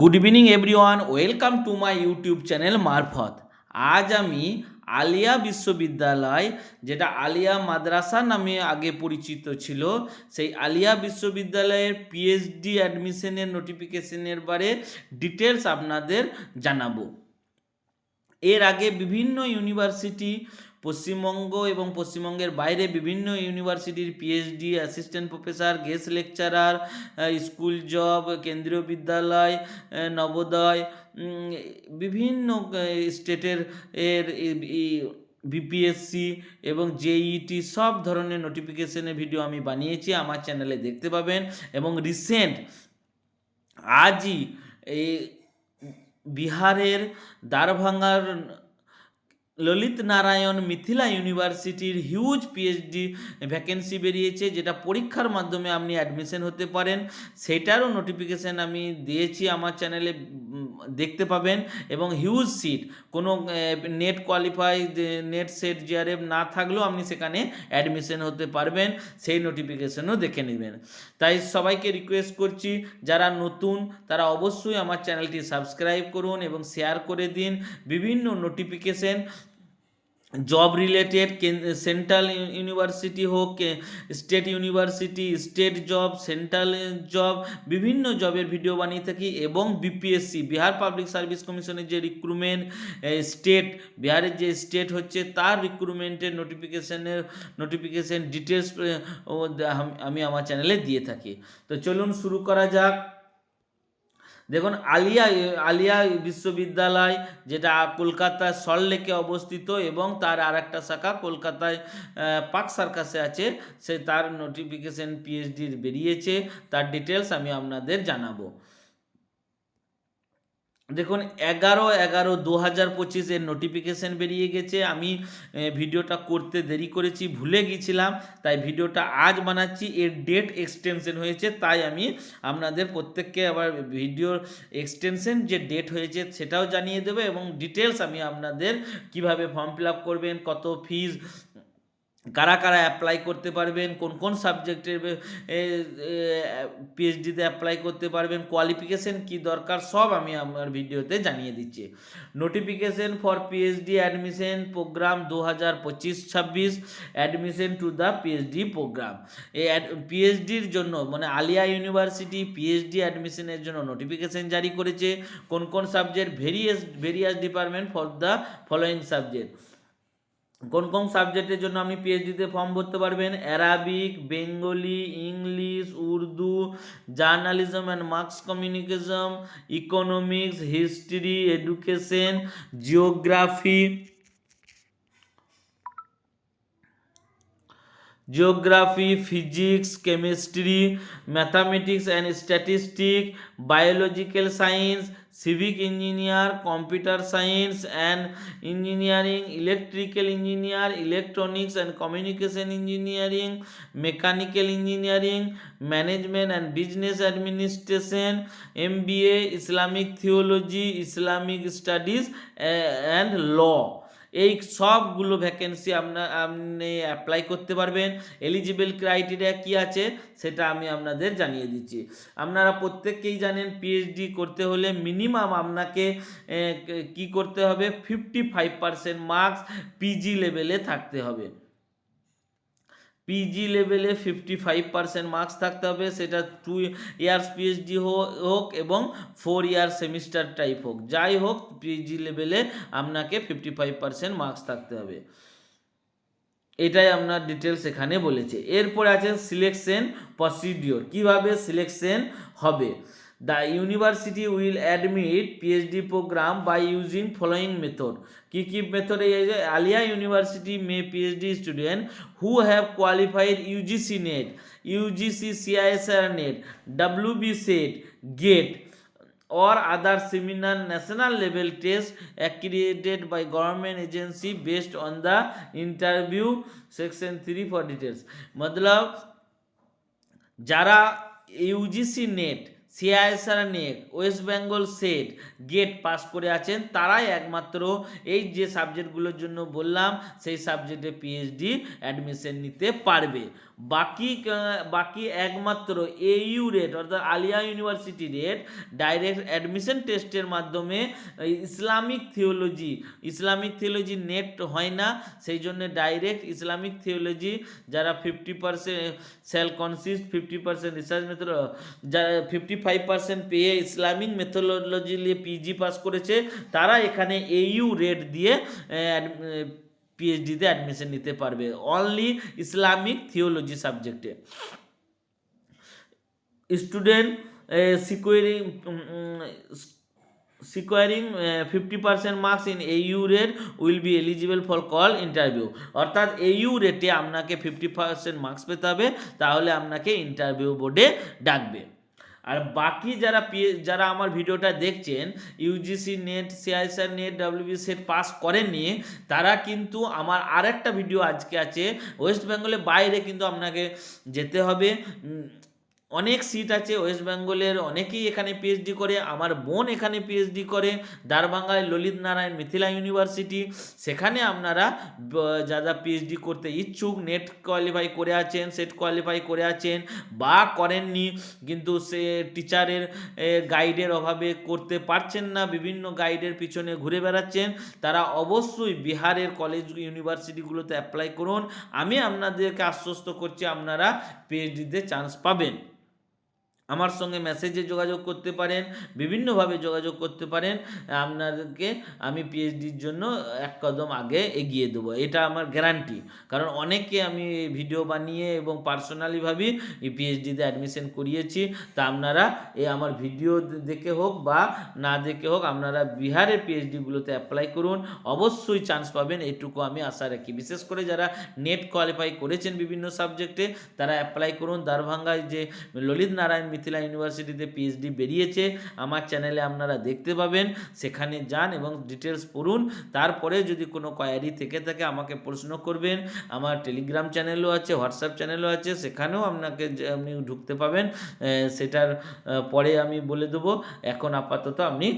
Good evening everyone welcome to my YouTube channel মারফত আজ আমি আলিয়া বিশ্ববিদ্যালয় যেটা আলিয়া মাদ্রাসা নামে আগে পরিচিত ছিল সেই আলিয়া বিশ্ববিদ্যালয়ের পিএইচডি অ্যাডমিশনের নোটিফিকেশনের বারে ডিটেলস আপনাদের জানাবো এর আগে বিভিন্ন ইউনিভার্সিটি পশ্চিমবঙ্গ এবং পশ্চিমবঙ্গের বাইরে বিভিন্ন ইউনিভার্সিটির PhD assistant professor guest lecturer school job Kendriya Vidyalaya Navodaya বিভিন্ন স্টেটের এর বিপিএসসি এবং জেইটি e সব ধরনের নোটিফিকেশনের ভিডিও আমি বানিয়েছি আমার চ্যানেলে দেখতে পাবেন এবং রিসেন্ট আজই এই বিহারের দ্বারভাঙ্গার ললিত নারায়ণ মিথিলা ইউনিভার্সিটির হিউজ পিএইচডি ভ্যাকেন্সি বেরিয়েছে যেটা পরীক্ষার মাধ্যমে আপনি অ্যাডমিশন হতে পারেন সেটারও নোটিফিকেশান আমি দিয়েছি আমার চ্যানেলে দেখতে পাবেন এবং হিউজ সিট কোনো net qualify net set JRF না থাকলেও আপনি সেখানে অ্যাডমিশন হতে পারবেন সেই নোটিফিকেশনও দেখে নেবেন তাই সবাইকে রিকোয়েস্ট করছি যারা নতুন তারা অবশ্যই আমার চ্যানেলটি সাবস্ক্রাইব করুন এবং শেয়ার করে দিন বিভিন্ন notification job related central university হোক state university state job central job বিভিন্ন জবের ভিডিও বানিয়ে থাকি এবং বিপিএসসি বিহার পাবলিক সার্ভিস কমিশনের যে রিক্রুটমেন্ট স্টেট বিহারের যে স্টেট হচ্ছে তার রিক্রুটমেন্টের নোটিফিকেশনের নোটিফিকেশন ডিটেলস আমি আমার চ্যানেলে দিয়ে থাকি তো চলুন শুরু করা যাক দেখুন আলিয়া আলিয়া বিশ্ববিদ্যালয় যেটা কলকাতার সল্টলেকে অবস্থিত এবং তার আর একটা শাখা কলকাতায় পাকসার সার্কাসে আছে সে তার নোটিফিকেশন পিএইচডির বেরিয়েছে তার ডিটেলস আমি আপনাদের জানাবো দেখুন এগারো এগারো দু হাজার পঁচিশের নোটিফিকেশান বেরিয়ে গেছে আমি ভিডিওটা করতে দেরি করেছি ভুলে গিয়েছিলাম তাই ভিডিওটা আজ বানাচ্ছি এর ডেট এক্সটেনশন হয়েছে তাই আমি আপনাদের প্রত্যেককে আবার ভিডিওর এক্সটেনশন যে ডেট হয়েছে সেটাও জানিয়ে দেবে এবং ডিটেলস আমি আপনাদের কিভাবে ফর্ম ফিল করবেন কত ফিস কারা কারা অ্যাপ্লাই করতে পারবেন কোন কোন সাবজেক্টের পিএইচডিতে অ্যাপ্লাই করতে পারবেন কোয়ালিফিকেশন কি দরকার সব আমি আমার ভিডিওতে জানিয়ে দিচ্ছি notification for PhD admission program দু হাজার পঁচিশ ছাব্বিশ admission to the PhD program এই পিএইচডির জন্য মানে আলিয়া ইউনিভার্সিটি পিএইচডি অ্যাডমিশনের জন্য নোটিফিকেশন জারি করেছে কোন কোন subject various various department for the following subject কোন কোন সাবজেক্টের জন্য আপনি পিএইচডিতে ফর্ম ভরতে পারবেন Arabic Bengali English Urdu journalism and mass communication economics history education geography geography physics chemistry mathematics and statistic biological science civic engineer, computer science and engineering, electrical engineer, electronics and communication engineering, mechanical engineering, management and business administration, MBA, Islamic theology, Islamic studies and law. এই সবগুলো vacancy আপনার আপনি apply করতে পারবেন eligible criteria কি আছে সেটা আমি আপনাদের জানিয়ে দিচ্ছি আপনারা প্রত্যেককেই জানেন পিএইচডি করতে হলে মিনিমাম আপনাকে কি করতে হবে fifty five percent marks PG লেভেলে থাকতে হবে পিজি লেভেলে ফিফটি ফাইভ পার্সেন্ট মার্কস থাকতে হবে সেটা টু ইয়ার্স পিএইচডি হোক এবং ফোর ইয়ার সেমিস্টার টাইপ হোক যাই হোক পিজি লেভেলে আপনাকে ফিফটি ফাইভ পার্সেন্ট মার্কস থাকতে হবে এটাই আপনার ডিটেলস এখানে বলেছে এরপরে আছে সিলেকশন প্রসিডিওর কীভাবে সিলেকশন হবে the university will admit PhD program by using following method কি কি মেথড এই যে Aliah university May PhD student who have qualified UGC NET UGC CSIR NET WB SET GATE or other similar national level test accredited by government agency based on the interview section 3 for details मतलब যারা UGC NET CISR NET West Bengal SET GATE pass করে আছেন তারাই একমাত্র এই যে সাবজেক্টগুলোর জন্য বললাম সেই সাবজেক্টে পিএইচডি অ্যাডমিশন নিতে পারবে বাকি বাকি একমাত্র এইউ রেট অর্থাৎ Aliah university RET direct admission টেস্টের মাধ্যমে Islamic theology Islamic theology NET হয় না সেই জন্য ডাইরেক্ট ইসলামিক থিওলজি যারা fifty percent sell consist fifty percent research method যারা ফিফটি ফাইভ পার্সেন্ট পেয়ে ইসলামিক মেথোলজি নিয়ে পিজি পাস করেছে তারা এখানে এইউ রেট দিয়ে পিএইচডিতে অ্যাডমিশন নিতে পারবে অনলি ইসলামিক থিওলজি সাবজেক্টে student securing securing fifty percent marks in AU rate will be eligible for call interview অর্থাৎ এইউ রেটে আপনাকে ফিফটি পার্সেন্ট মার্কস পেতে হবে তাহলে আপনাকে ইন্টারভিউ বোর্ডে ডাকবে আর বাকি যারা পিএ যারা আমার ভিডিওটা দেখছেন UGC NET CICR NET WB SET pass করেননি তারা কিন্তু আমার আরেকটা ভিডিও আজকে আছে ওয়েস্ট বেঙ্গলের বাইরে কিন্তু আপনাকে যেতে হবে অনেক সিট আছে ওয়েস্ট বেঙ্গলের অনেকেই এখানে পিএইচডি করে আমার বোন এখানে পিএইচডি করে দারভাঙ্গায় ললিত নারায়ণ মিথিলা ইউনিভার্সিটি সেখানে আপনারা যা যা পিএইচডি করতে ইচ্ছুক নেট কোয়ালিফাই করে আছেন সেট কোয়ালিফাই করে আছেন বা করেননি কিন্তু সে টিচারের গাইডের অভাবে করতে পারছেন না বিভিন্ন গাইডের পিছনে ঘুরে বেড়াচ্ছেন তারা অবশ্যই বিহারের কলেজ ইউনিভার্সিটিগুলোতে অ্যাপ্লাই করুন আমি আপনাদেরকে আশ্বস্ত করছি আপনারা পিএইচডিতে চান্স পাবেন আমার সঙ্গে মেসেজে যোগাযোগ করতে পারেন বিভিন্নভাবে যোগাযোগ করতে পারেন আপনাদেরকে আমি পিএইচডির জন্য এক কদম আগে এগিয়ে দেবো এটা আমার গ্যারান্টি কারণ অনেকে আমি ভিডিও বানিয়ে এবং পার্সোনালিভাবে এই পিএইচডিতে অ্যাডমিশন করিয়েছি তা আপনারা এ আমার ভিডিও দেখে হোক বা না দেখে হোক আপনারা বিহারের পিএইচডিগুলোতে অ্যাপ্লাই করুন অবশ্যই চান্স পাবেন এটুকু আমি আশা রাখি বিশেষ করে যারা নেট কোয়ালিফাই করেছেন বিভিন্ন সাবজেক্টে তারা অ্যাপ্লাই করুন দারভাঙ্গায় যে ললিত নারায়ণ মিথিলা ইউনিভার্সিটিতে পিএইচডি বেরিয়েছে আমার চ্যানেলে আপনারা দেখতে পাবেন সেখানে যান এবং ডিটেলস পড়ুন তারপরে যদি কোনো কোয়ারি থেকে থাকে আমাকে প্রশ্ন করবেন আমার টেলিগ্রাম চ্যানেলও আছে হোয়াটসঅ্যাপ চ্যানেলও আছে সেখানেও আপনাকে আপনি ঢুকতে পাবেন সেটার পরে আমি বলে দেবো এখন আপাতত আপনি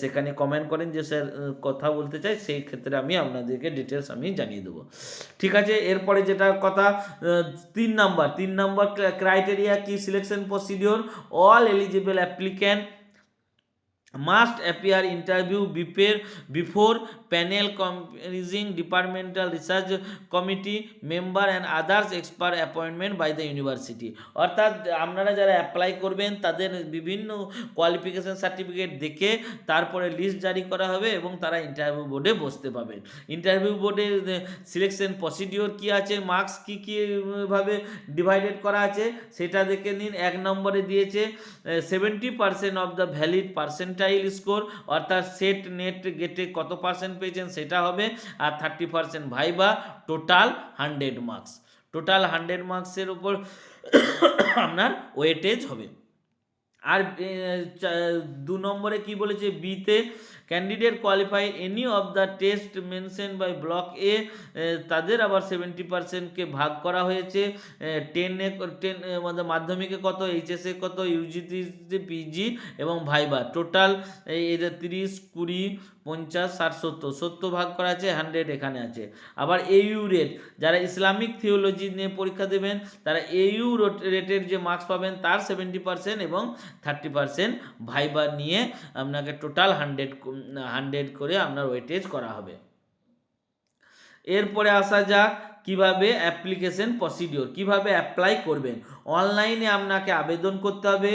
সেখানে কমেন্ট করেন যে স্যার কথা বলতে চাই সেই ক্ষেত্রে আমি আপনাদেরকে ডিটেলস আমি জানিয়ে দেবো ঠিক আছে এরপরে যেটা কথা তিন নাম্বার তিন নাম্বার ক্রাইটেরিয়া কি selection procedure all eligible applicant must appear interview before before panel comprising departmental research committee member and others expert appointment by the university অর্থাৎ আপনারা যারা অ্যাপ্লাই করবেন তাদের বিভিন্ন কোয়ালিফিকেশান সার্টিফিকেট দেখে তারপরে লিস্ট জারি করা হবে এবং তারা ইন্টারভিউ বোর্ডে বসতে পাবেন ইন্টারভিউ বোর্ডে সিলেকশন প্রসিডিওর কি আছে মার্কস কী কীভাবে ডিভাইডেড করা আছে সেটা দেখে নিন এক নম্বরে দিয়েছে seventy percent of the valid percentile score অর্থাৎ সেট নেট গেটে কত পার্সেন্ট পেয়েছেন সেটা হবে আর thirty percent viva total hundred marks total hundred মার্কসের উপর আপনার ওয়েটেজ হবে আর দু নম্বরে কি বলেছে বিতে candidate qualify any of the test mention by block A তাদের আবার সেভেন্টি পার্সেন্টকে ভাগ করা হয়েছে টেনে টেন মাধ্যমিকে কত এইচএসএ কত ইউজিতে পিজি এবং ভাইবা টোটাল এদের তিরিশ কুড়ি পঞ্চাশ ষাট সত্তর সত্তর ভাগ করা আছে হান্ড্রেড এখানে আছে আবার এইউ রেট যারা ইসলামিক থিওলজি নিয়ে পরীক্ষা দেবেন তারা এইউ রেটের যে মার্কস পাবেন তার সেভেন্টি পার্সেন্ট এবং থার্টি পার্সেন্ট ভাইবার নিয়ে আপনাকে টোটাল হান্ড্রেড হান্ড্রেড করে আপনার ওয়েটেজ করা হবে এরপরে আসা যাক কিভাবে অ্যাপ্লিকেশন প্রসিডিওর কিভাবে অ্যাপ্লাই করবেন অনলাইনে আপনাকে আবেদন করতে হবে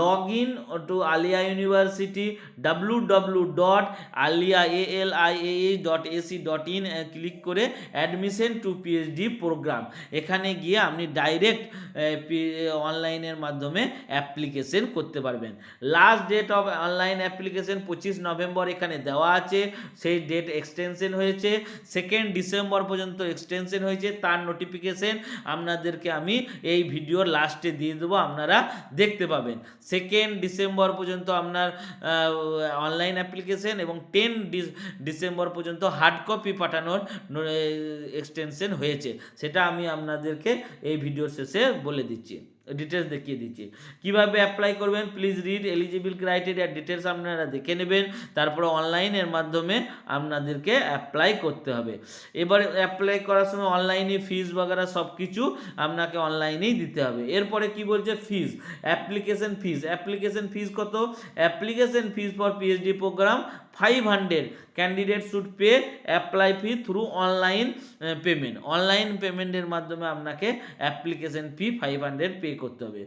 log in to Aliah university W W dot Aliah A L I A dot AC dot in click করে অ্যাডমিশন টু পিএইচডি প্রোগ্রাম এখানে গিয়ে আপনি ডাইরেক্ট অনলাইনের মাধ্যমে অ্যাপ্লিকেশন করতে পারবেন last date of online application পঁচিশ নভেম্বর এখানে দেওয়া আছে সেই ডেট এক্সটেনশন হয়েছে সেকেন্ড ডিসেম্বর পর্যন্ত এক্সটেনশন হয়েছে তার নোটিফিকেশন আপনাদেরকে আমি এই ভিডিওর লাস্টে দিয়ে দেবো আপনারা দেখতে পাবেন সেকেন্ড ডিসেম্বর পর্যন্ত আপনার অনলাইন অ্যাপ্লিকেশন এবং টেন ডিসেম্বর পর্যন্ত হার্ড কপি পাঠানোর এক্সটেনশন হয়েছে সেটা আমি আপনাদেরকে এই ভিডিওর শেষে বলে দিচ্ছি ডিটেলস দেখিয়ে দিচ্ছি কিভাবে অ্যাপ্লাই করবেন please read eligible criteria details আপনারা দেখে নেবেন তারপর অনলাইনের মাধ্যমে আপনাদেরকে অ্যাপ্লাই করতে হবে এবারে অ্যাপ্লাই করার সময় অনলাইনে ফিজ বাগেরা সব কিছু আপনাকে অনলাইনেই দিতে হবে এরপরে কি বলছে fees application fees application fees কত application fees for PhD program five hundred candidate should pay apply fee through online payment online পেমেন্টের মাধ্যমে আপনাকে application fee five hundred pay করতে হবে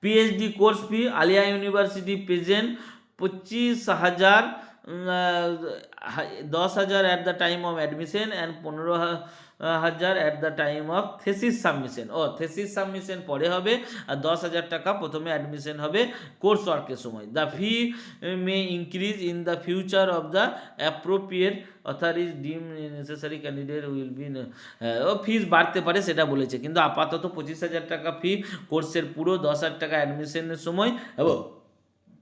PhD course fee Aliah university present পঁচিশ হাজার দশ হাজার at the time of admission and পনেরো হাজার at the time of thesis submission O thesis submission পরে হবে আর দশ হাজার টাকা প্রথমে অ্যাডমিশন হবে কোর্স ওয়ার্কের সময় the fee may increase in the future of the appropriate authorities deem necessary candidate will be O fees বাড়তে পারে সেটা বলেছে কিন্তু আপাতত পঁচিশ হাজার টাকা ফি কোর্সের পুরো দশ হাজার টাকা অ্যাডমিশনের সময় এবং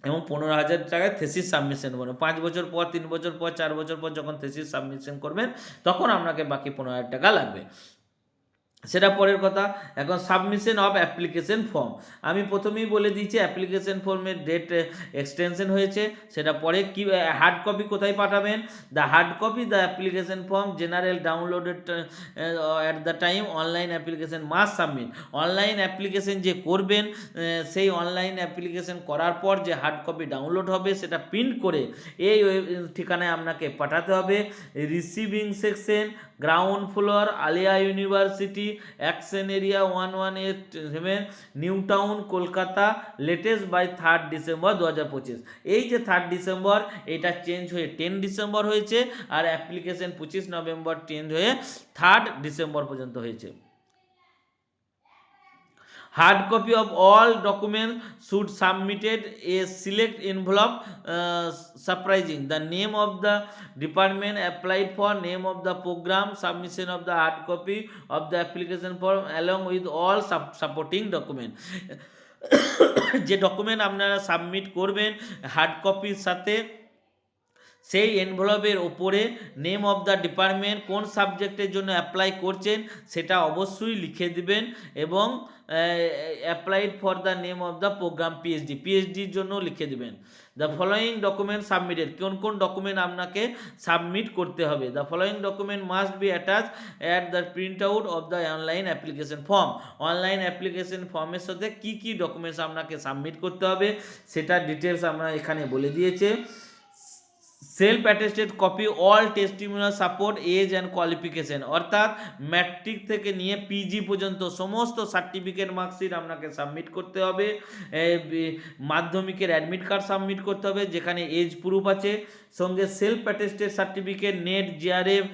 এবং পনেরো হাজার টাকায় থেসিস সাবমিশন করবেন পাঁচ বছর পর তিন বছর পর চার বছর পর যখন থেসিস সাবমিশন করবেন তখন আপনাকে বাকি পনেরো হাজার টাকা লাগবে সেটা পরের কথা এখন সাবমিশন অফ অ্যাপ্লিকেশন ফর্ম আমি প্রথমেই বলে দিয়েছি অ্যাপ্লিকেশন ফর্মের ডেট এক্সটেনশন হয়েছে সেটা পরে কি হার্ড কপি কোথায় পাঠাবেন the hard copy the application form general downloaded at the time online application must submit online application যে করবেন সেই অনলাইন অ্যাপ্লিকেশন করার পর যে হার্ড কপি ডাউনলোড হবে সেটা প্রিন্ট করে এই ঠিকানায় আপনাকে পাঠাতে হবে receiving section ground floor Aliah university action area one one eight seven New Town Kolkata latest by third December দু হাজার পঁচিশ এই যে থার্ড ডিসেম্বর এটা চেঞ্জ হয়ে টেন ডিসেম্বর হয়েছে আর অ্যাপ্লিকেশন পঁচিশ নভেম্বর চেঞ্জ হয়ে থার্ড ডিসেম্বর পর্যন্ত হয়েছে hard copy of all document should submitted a sealed envelope surprising the name of the department applied for name of the program submission of the hard copy of the application form along with all supporting document যে document আপনারা submit করবেন hard কপির সাথে সেই এনভেলপের ওপরে name of the department কোন সাবজেক্টের জন্য অ্যাপ্লাই করছেন সেটা অবশ্যই লিখে দিবেন এবং applied for the name of the programme PhD পিএইচডির জন্য লিখে দিবেন দ্য ফলোয়িং ডকুমেন্ট সাবমিটেড কোন কোন ডকুমেন্ট আপনাকে সাবমিট করতে হবে the following document must be attach at the print out of the online application form online application ফর্মের সাথে কী কী ডকুমেন্টস আপনাকে সাবমিট করতে হবে সেটা ডিটেলস আমরা এখানে বলে দিয়েছে self attested copy all testimonial support age and qualification অর্থাৎ ম্যাট্রিক থেকে নিয়ে পিজি পর্যন্ত সমস্ত সার্টিফিকেট মার্কশিট আপনাকে সাবমিট করতে হবে মাধ্যমিকের অ্যাডমিট কার্ড সাবমিট করতে হবে যেখানে এজ প্রুফ আছে সঙ্গে self attested certificate NET JRF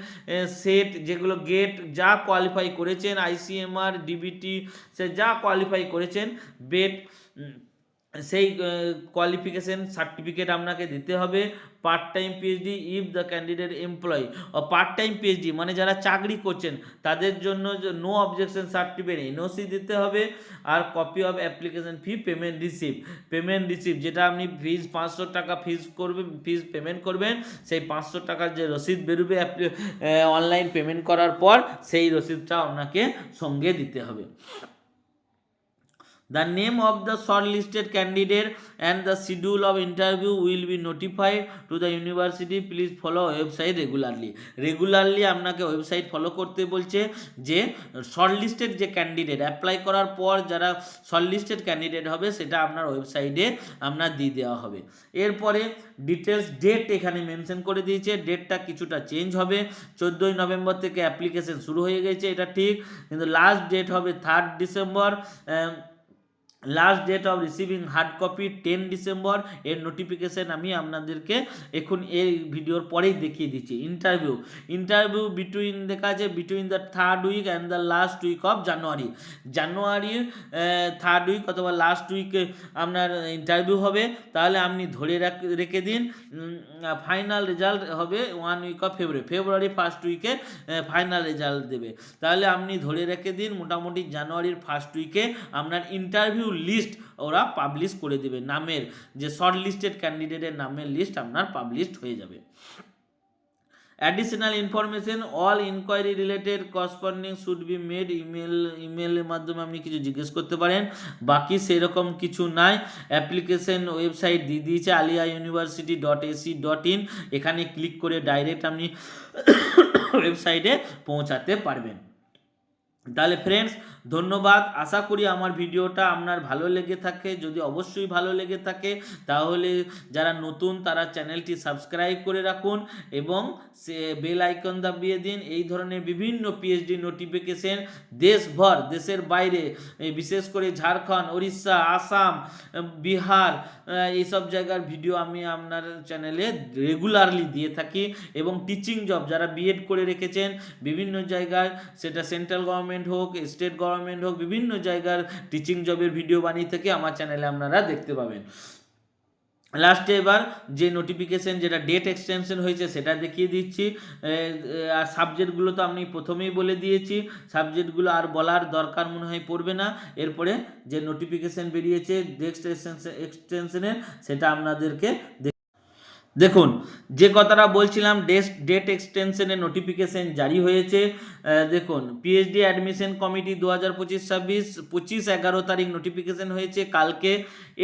SET যেগুলো গেট যা কোয়ালিফাই করেছেন আইসিএমআর ডিবিটি সে যা কোয়ালিফাই করেছেন বেট সেই কোয়ালিফিকেশন সার্টিফিকেট আপনাকে দিতে হবে part time PhD if the candidate employee part time PhD মানে যারা চাকরি করছেন তাদের জন্য নো অবজেকশন সার্টিফিকেট এনওসি দিতে হবে আর copy of application fee payment receive payment receive যেটা আপনি ফিজ পাঁচশো টাকা ফিজ করবে ফিজ পেমেন্ট করবেন সেই পাঁচশো টাকার যে রসিদ বেরোবে অনলাইন পেমেন্ট করার পর সেই রসিদটা আপনাকে সঙ্গে দিতে হবে the name of the shortlisted candidate and the schedule of interview will be notified to the university please follow website regularly regularly আপনাকে ওয়েবসাইট ফলো করতে বলছে যে লিস্টেড যে ক্যান্ডিডেট অ্যাপ্লাই করার পর যারা লিস্টেড ক্যান্ডিডেট হবে সেটা আপনার ওয়েবসাইটে আপনার দিয়ে দেওয়া হবে এরপরে ডিটেলস ডেট এখানে মেনশন করে দিয়েছে ডেটটা কিছুটা চেঞ্জ হবে চোদ্দোই নভেম্বর থেকে অ্যাপ্লিকেশন শুরু হয়ে গেছে এটা ঠিক কিন্তু লাস্ট ডেট হবে third December last date of receiving hard copy ten December এর নোটিফিকেশান আমি আপনাদেরকে এখন এই ভিডিওর পরেই দেখিয়ে দিচ্ছি ইন্টারভিউ ইন্টারভিউ বিটুইন দেখা আছে between the third week and the last week of January জানুয়ারির থার্ড উইক অথবা লাস্ট উইকে আপনার ইন্টারভিউ হবে তাহলে আপনি ধরে রেখে দিন ফাইনাল রেজাল্ট হবে one week of February February first উইকে ফাইনাল রেজাল্ট দেবে তাহলে আপনি ধরে রেখে দিন মোটামুটি জানুয়ারির ফার্স্ট উইকে আপনার ইন্টারভিউ লিস্ট ওরা পাবলিশ করে দেবে নামের যে শর্ট লিস্টেড ক্যান্ডিডেটের নামের লিস্ট আপনার পাবলিশড হয়ে যাবে additional information all inquiry related corresponding should be made email ইমেলের মাধ্যমে আপনি কিছু জিজ্ঞেস করতে পারেন বাকি সেরকম কিছু নাই অ্যাপ্লিকেশন ওয়েবসাইট দিয়ে দিয়েছে Aliah university dot AC dot in এখানে ক্লিক করে ডাইরেক্ট আপনি ওয়েবসাইটে পৌঁছাতে পারবেন তাহলে ফ্রেন্ডস ধন্যবাদ আশা করি আমার ভিডিওটা আপনার ভালো লেগে থাকে যদি অবশ্যই ভালো লেগে থাকে তাহলে যারা নতুন তারা চ্যানেলটি সাবস্ক্রাইব করে রাখুন এবং সে বেল আইকন দাবিয়ে দিন এই ধরনের বিভিন্ন পিএইচডি নোটিফিকেশন দেশভর দেশের বাইরে বিশেষ করে ঝাড়খণ্ড ওড়িশা আসাম বিহার এইসব জায়গার ভিডিও আমি আপনার চ্যানেলে রেগুলারলি দিয়ে থাকি এবং টিচিং জব যারা বিএড করে রেখেছেন বিভিন্ন জায়গায় সেটা সেন্ট্রাল গভর্নমেন্ট গভর্নমেন্ট হোক স্টেট গভর্নমেন্ট হোক বিভিন্ন জায়গার টিচিং জবের ভিডিও বানিয়ে থেকে আমার চ্যানেলে আপনারা দেখতে পাবেন লাস্টে এবার যে নোটিফিকেশন যেটা ডেট এক্সটেনশন হয়েছে সেটা দেখিয়ে দিচ্ছি আর সাবজেক্টগুলো তো আমি প্রথমেই বলে দিয়েছি সাবজেক্টগুলো আর বলার দরকার মনে হয় পড়বে না এরপরে যে নোটিফিকেশন বেরিয়েছে ডেক্সট এক্সটেনশনের সেটা আপনাদেরকে দেখুন যে কথাটা বলছিলাম ডেস ডেট এক্সটেনশনের নোটিফিকেশন জারি হয়েছে দেখুন পিএইচডি অ্যাডমিশন কমিটি দু হাজার পঁচিশ ছাব্বিশ পঁচিশ এগারো তারিখ নোটিফিকেশন হয়েছে কালকে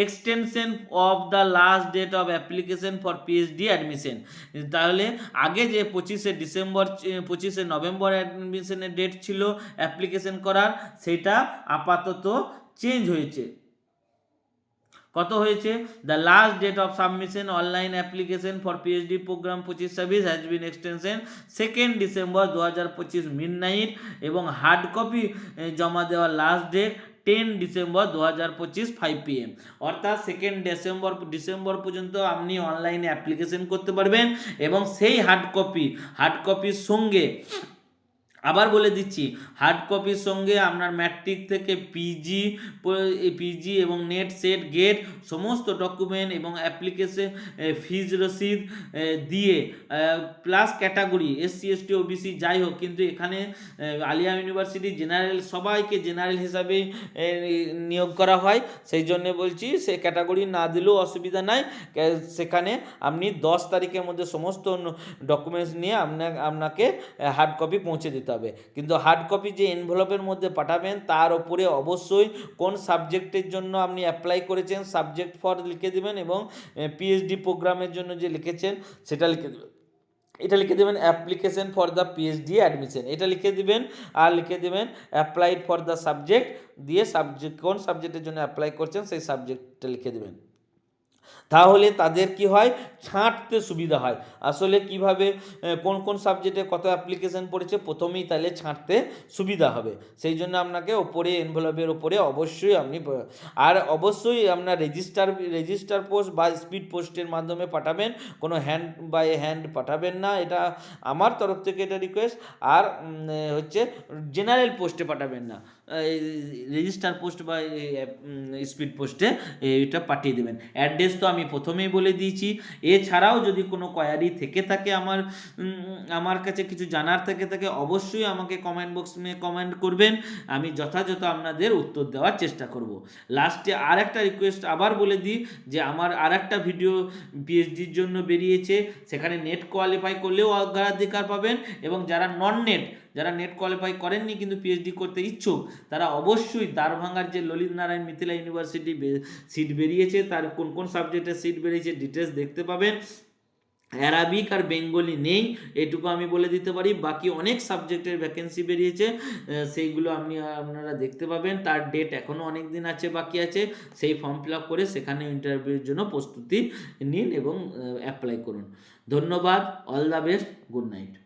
extension of the last date of application for PhD admission তাহলে আগে যে পঁচিশে ডিসেম্বর পঁচিশে নভেম্বর অ্যাডমিশনের ডেট ছিল অ্যাপ্লিকেশন করার সেটা আপাতত চেঞ্জ হয়েছে কত হয়েছে the last date of submission online application for PhD program পঁচিশ service has been extension second December দু হাজার পঁচিশ মিড নাইট এবং হার্ড কপি জমা দেওয়ার লাস্ট ডেট টেন ডিসেম্বর দু হাজার পঁচিশ ফাইভ পিএম অর্থাৎ সেকেন্ড ডিসেম্বর ডিসেম্বর পর্যন্ত আপনি অনলাইনে অ্যাপ্লিকেশন করতে পারবেন এবং সেই হার্ড কপি হার্ড কপির সঙ্গে আবার বলে দিচ্ছি হার্ড কপির সঙ্গে আপনার ম্যাট্রিক থেকে পিজি পিজি এবং নেট সেট গেট সমস্ত ডকুমেন্ট এবং অ্যাপ্লিকেশন ফিজ রসিদ দিয়ে plus category SC ST OBC যাই হোক কিন্তু এখানে আলিয়া ইউনিভার্সিটি জেনারেল সবাইকে জেনারেল হিসাবে নিয়োগ করা হয় সেই জন্য বলছি সে ক্যাটাগরি না দিলেও অসুবিধা নাই সেখানে আপনি দশ তারিখের মধ্যে সমস্ত ডকুমেন্টস নিয়ে আপনাকে হার্ড কপি পৌঁছে দিতে হবে কিন্তু হার্ড কপি যে এনভেলপের মধ্যে পাঠাবেন তার ওপরে অবশ্যই কোন সাবজেক্টের জন্য আপনি অ্যাপ্লাই করেছেন সাবজেক্ট ফর লিখে দেবেন এবং পিএইচডি প্রোগ্রামের জন্য যে লিখেছেন সেটা লিখে দেবেন এটা লিখে দেবেন application for the PhD admission এটা লিখে দেবেন আর লিখে দেবেন অ্যাপ্লাইড ফর দ্য সাবজেক্ট দিয়ে সাবজেক্ট কোন সাবজেক্টের জন্য অ্যাপ্লাই করছেন সেই সাবজেক্টটা লিখে দেবেন তাহলে তাদের কি হয় ছাঁটতে সুবিধা হয় আসলে কিভাবে কোন কোন সাবজেক্টে কত অ্যাপ্লিকেশন পড়েছে প্রথমেই তাহলে ছাঁটতে সুবিধা হবে সেই জন্য আপনাকে ওপরে এনভেলপের ওপরে অবশ্যই আপনি আর অবশ্যই আপনার রেজিস্টার রেজিস্টার পোস্ট বা স্পিড পোস্টের মাধ্যমে পাঠাবেন কোনো হ্যান্ড বাই হ্যান্ড পাঠাবেন না এটা আমার তরফ থেকে এটা রিকোয়েস্ট আর হচ্ছে জেনারেল পোস্টে পাঠাবেন না রেজিস্টার পোস্ট বা স্পিড পোস্টে এটা পাঠিয়ে দেবেন অ্যাড্রেস তো আমি আমি প্রথমেই বলে দিয়েছি এছাড়াও যদি কোনো কোয়ারি থেকে থাকে আমার আমার কাছে কিছু জানার থেকে থাকে অবশ্যই আমাকে কমেন্ট বক্সমে কমেন্ট করবেন আমি যথাযথ আপনাদের উত্তর দেওয়ার চেষ্টা করব লাস্টে আর একটা রিকোয়েস্ট আবার বলে দিই যে আমার আর একটা ভিডিও পিএইচডির জন্য বেরিয়েছে সেখানে নেট কোয়ালিফাই করলেও অগ্রাধিকার পাবেন এবং যারা নন নেট যারা নেট কোয়ালিফাই করেননি কিন্তু পিএইচডি করতে ইচ্ছুক তারা অবশ্যই দারভাঙ্গার যে ললিত নারায়ণ মিথিলা ইউনিভার্সিটি সিট বেরিয়েছে তার কোন কোন সাবজেক্টের সিট বেরিয়েছে ডিটেলস দেখতে পাবেন অ্যারাবিক আর বেঙ্গলি নেই এটুকু আমি বলে দিতে পারি বাকি অনেক সাবজেক্টের ভ্যাকেন্সি বেরিয়েছে সেইগুলো আপনি আপনারা দেখতে পাবেন তার ডেট এখনও অনেক দিন আছে বাকি আছে সেই ফর্ম ফিল আপ করে সেখানে ইন্টারভিউর জন্য প্রস্তুতি নিন এবং অ্যাপ্লাই করুন ধন্যবাদ all the best good night